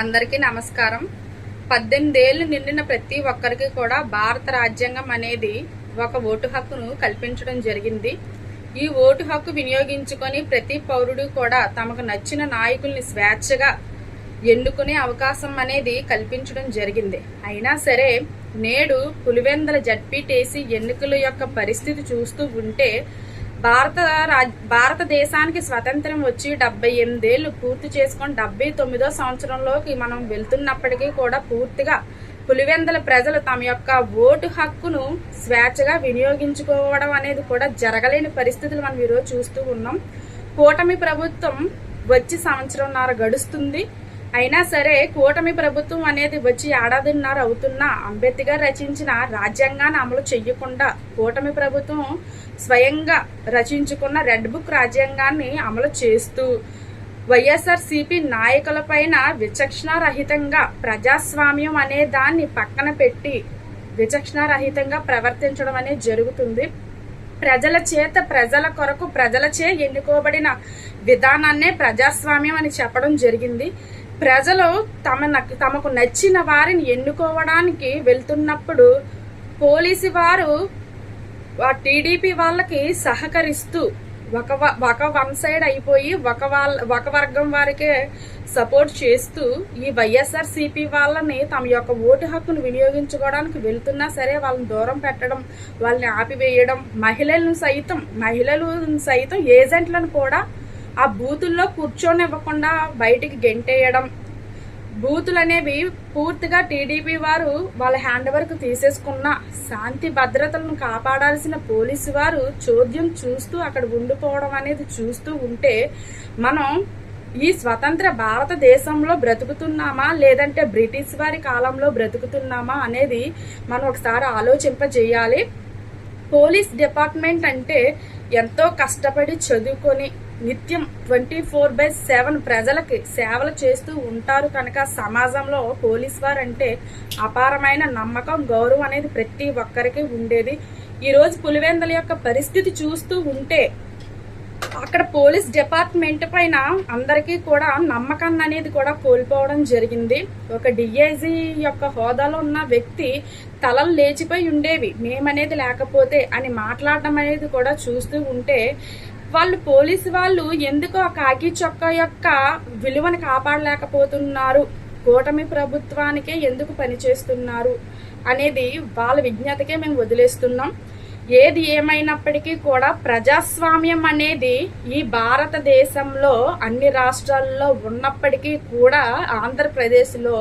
అందరికీ నమస్కారం. పద్దెనిమిదేళ్ళు నిండిన ప్రతి ఒక్కరికి కూడా భారత రాజ్యాంగం అనేది ఒక ఓటు హక్కును కల్పించడం జరిగింది. ఈ ఓటు హక్కు వినియోగించుకొని ప్రతి పౌరుడు కూడా తమకు నచ్చిన నాయకుల్ని స్వేచ్ఛగా ఎన్నుకునే అవకాశం అనేది కల్పించడం జరిగింది. అయినా సరే నేడు పులివెందల జడ్పీటీసీ ఎన్నికల యొక్క పరిస్థితి చూస్తూ ఉంటే భారత రాజ్- భారతదేశానికి స్వతంత్రం వచ్చి డెబ్బై ఎనిమిదేళ్ళు పూర్తి చేసుకొని డెబ్బై తొమ్మిదో సంవత్సరంలోకి మనం వెళ్తున్నప్పటికీ కూడా పూర్తిగా పులివెందల ప్రజలు తమ యొక్క ఓటు హక్కును స్వేచ్ఛగా వినియోగించుకోవడం అనేది కూడా జరగలేని పరిస్థితులు మనం ఈరోజు చూస్తూ ఉన్నాం. కూటమి ప్రభుత్వం వచ్చి సంవత్సరంన్నర గడుస్తుంది. అయినా సరే కూటమి ప్రభుత్వం అనేది వచ్చి ఏడాదిన్నర అవుతున్నా అంబేద్కర్ రచించిన రాజ్యాంగాన్ని అమలు చెయ్యకుండా కూటమి ప్రభుత్వం స్వయంగా రచించుకున్న రెడ్ బుక్ రాజ్యాంగాన్ని అమలు చేస్తూ వైఎస్ఆర్ సిపి నాయకులపైన విచక్షణారహితంగా ప్రజాస్వామ్యం అనే దాన్ని పక్కన పెట్టి విచక్షణారహితంగా ప్రవర్తించడం అనేది జరుగుతుంది. ప్రజల చేత ప్రజల కొరకు ప్రజలచే ఎన్నుకోబడిన విధానాన్నే ప్రజాస్వామ్యం అని చెప్పడం జరిగింది. ప్రజలు తమ తమకు నచ్చిన వారిని ఎన్నుకోవడానికి వెళ్తున్నప్పుడు పోలీసు వారు టీడీపీ వాళ్ళకి సహకరిస్తూ ఒక వ- ఒక వన్ సైడ్ అయిపోయి ఒక వాళ్ళ ఒక వర్గం వారికే సపోర్ట్ చేస్తూ ఈ వైఎస్ఆర్సీపీ వాళ్ళని తమ యొక్క ఓటు హక్కును వినియోగించుకోవడానికి వెళ్తున్నా సరే వాళ్ళని దూరం పెట్టడం వాళ్ళని ఆపివేయడం మహిళలను సైతం మహిళలు సైతం ఏజెంట్లను కూడా ఆ బూతుల్లో కూర్చోనివ్వకుండా బయటికి గెంటేయడం. బూతులు అనేవి పూర్తిగా టీడీపీ వారు వాళ్ళ హ్యాండ్ వర్క్ తీసేసుకున్న శాంతి భద్రతలను కాపాడాల్సిన పోలీసు వారు చోద్యం చూస్తూ అక్కడ ఉండిపోవడం అనేది చూస్తూ ఉంటే మనం ఈ స్వతంత్ర భారతదేశంలో బ్రతుకుతున్నామా? లేదంటే బ్రిటిష్ వారి కాలంలో బ్రతుకుతున్నామా అనేది మనం ఒకసారి ఆలోచింపజేయాలి. పోలీస్ డిపార్ట్మెంట్ అంటే ఎంతో కష్టపడి చదువుకొని నిత్యం ట్వంటీ ఫోర్ బై సెవెన్ ప్రజలకి సేవలు చేస్తూ ఉంటారు కనుక సమాజంలో పోలీస్ వారు అంటే అపారమైన నమ్మకం గౌరవం అనేది ప్రతి ఒక్కరికి ఉండేది. ఈరోజు రోజు పులివెందల యొక్క పరిస్థితి చూస్తూ ఉంటే అక్కడ పోలీస్ డిపార్ట్మెంట్ పైన అందరికీ కూడా నమ్మకాన్ని అనేది కూడా కోల్పోవడం జరిగింది. ఒక డిఐజీ యొక్క హోదాలో ఉన్న వ్యక్తి తలలు లేచిపోయి ఉండేవి. మేమనేది లేకపోతే అని మాట్లాడడం అనేది కూడా చూస్తూ ఉంటే వాళ్ళు పోలీసు వాళ్ళు ఎందుకు ఆ కాకి చొక్క యొక్క విలువను కాపాడలేకపోతున్నారు? కూటమి ప్రభుత్వానికే ఎందుకు పనిచేస్తున్నారు? అనేది వాళ్ళ విజ్ఞతకే మేము వదిలేస్తున్నాం. ఏది ఏమైనప్పటికీ కూడా ప్రజాస్వామ్యం అనేది ఈ భారతదేశంలో అన్ని రాష్ట్రాల్లో ఉన్నప్పటికీ కూడా ఆంధ్రప్రదేశ్లో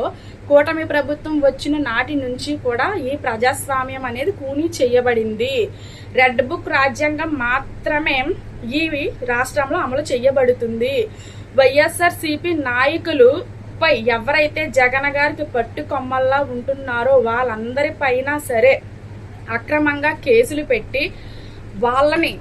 కూటమి ప్రభుత్వం వచ్చిన నాటి నుంచి కూడా ఈ ప్రజాస్వామ్యం అనేది కూనీ చేయబడింది. రెడ్ బుక్ రాజ్యాంగం మాత్రమే ఇవి రాష్ట్రంలో అమలు చేయబడుతుంది. వైఎస్ఆర్ సిపి నాయకులు పై ఎవరైతే జగన్ గారికి పట్టు కొమ్మల్లా ఉంటున్నారో వాళ్ళందరిపైన సరే అక్రమంగా కేసులు పెట్టి వాళ్ళని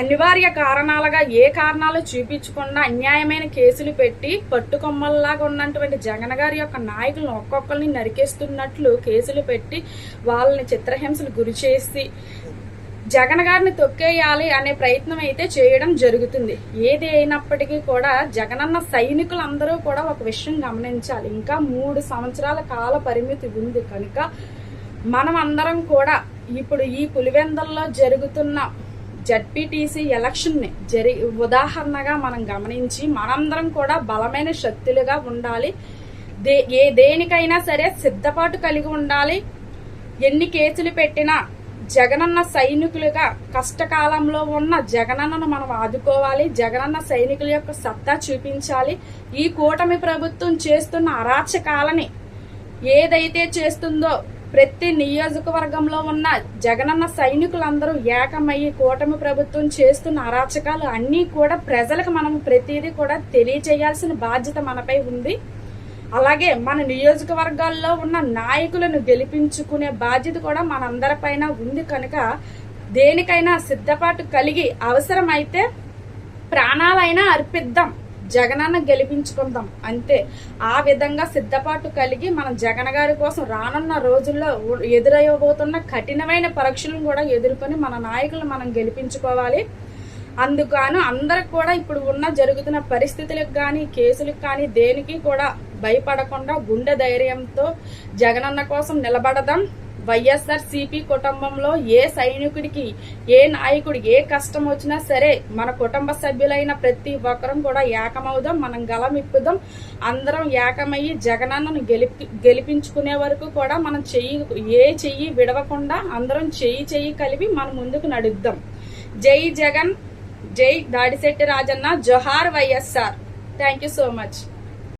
అనివార్య కారణాలుగా ఏ కారణాలు చూపించకుండా అన్యాయమైన కేసులు పెట్టి పట్టుకొమ్మల్లాగా ఉన్నటువంటి జగన్ గారి యొక్క నాయకులను ఒక్కొక్కరిని నరికేస్తున్నట్లు కేసులు పెట్టి వాళ్ళని చిత్రహింసలు గురి చేసి జగన్ గారిని తొక్కేయాలి అనే ప్రయత్నం అయితే చేయడం జరుగుతుంది. ఏది అయినప్పటికీ కూడా జగనన్న సైనికులందరూ కూడా ఒక విషయం గమనించాలి. ఇంకా మూడు సంవత్సరాల కాల పరిమితి ఉంది కనుక మనం అందరం కూడా ఇప్పుడు ఈ పులివెందల్లో జరుగుతున్న జడ్పీటీసీ ఎలక్షన్ని జరి ఉదాహరణగా మనం గమనించి మనందరం కూడా బలమైన శక్తులుగా ఉండాలి. దే ఏ దేనికైనా సరే సిద్ధపాటు కలిగి ఉండాలి. ఎన్ని కేసులు పెట్టినా జగనన్న సైనికులుగా కష్టకాలంలో ఉన్న జగనన్నను మనం ఆదుకోవాలి. జగనన్న సైనికుల యొక్క సత్తా చూపించాలి. ఈ కూటమి ప్రభుత్వం చేస్తున్న అరాచకాలని ఏదైతే చేస్తుందో ప్రతి నియోజకవర్గంలో ఉన్న జగనన్న సైనికులందరూ ఏకమయ్యి కూటమి ప్రభుత్వం చేస్తున్న అరాచకాలు అన్నీ కూడా ప్రజలకు మనం ప్రతిదీ కూడా తెలియజేయాల్సిన బాధ్యత మనపై ఉంది. అలాగే మన నియోజకవర్గాల్లో ఉన్న నాయకులను గెలిపించుకునే బాధ్యత కూడా మనందరిపైన ఉంది కనుక దేనికైనా సిద్ధపాటు కలిగి అవసరమైతే ప్రాణాలైనా అర్పిద్దాం. జగనన్న గెలిపించుకుందాం. అంతే. ఆ విధంగా సిద్ధపాటు కలిగి మనం జగన్ గారి కోసం రానున్న రోజుల్లో ఎదురయ్యబోతున్న కఠినమైన పరీక్షలను కూడా ఎదుర్కొని మన నాయకులను మనం గెలిపించుకోవాలి. అందుకను అందరికి కూడా ఇప్పుడు ఉన్న జరుగుతున్న పరిస్థితులకు కానీ కేసులకు కానీ దేనికి కూడా భయపడకుండా గుండె ధైర్యంతో జగనన్న కోసం నిలబడదాం. వైఎస్ఆర్ సిపి కుటుంబంలో ఏ సైనికుడికి ఏ నాయకుడికి ఏ కష్టం వచ్చినా సరే మన కుటుంబ సభ్యులైన ప్రతి ఒక్కరం కూడా ఏకమవుదాం మనం గలమిప్పుదాం అందరం ఏకమయ్యి జగనన్నను గెలిపి గెలిపించుకునే వరకు కూడా మనం చెయ్యి ఏ చెయ్యి విడవకుండా అందరం చెయ్యి చెయ్యి కలిపి మనం ముందుకు నడుద్దాం. జై జగన్ జై దాడిశెట్టి రాజన్న జోహార్ YSR. Thank you so much.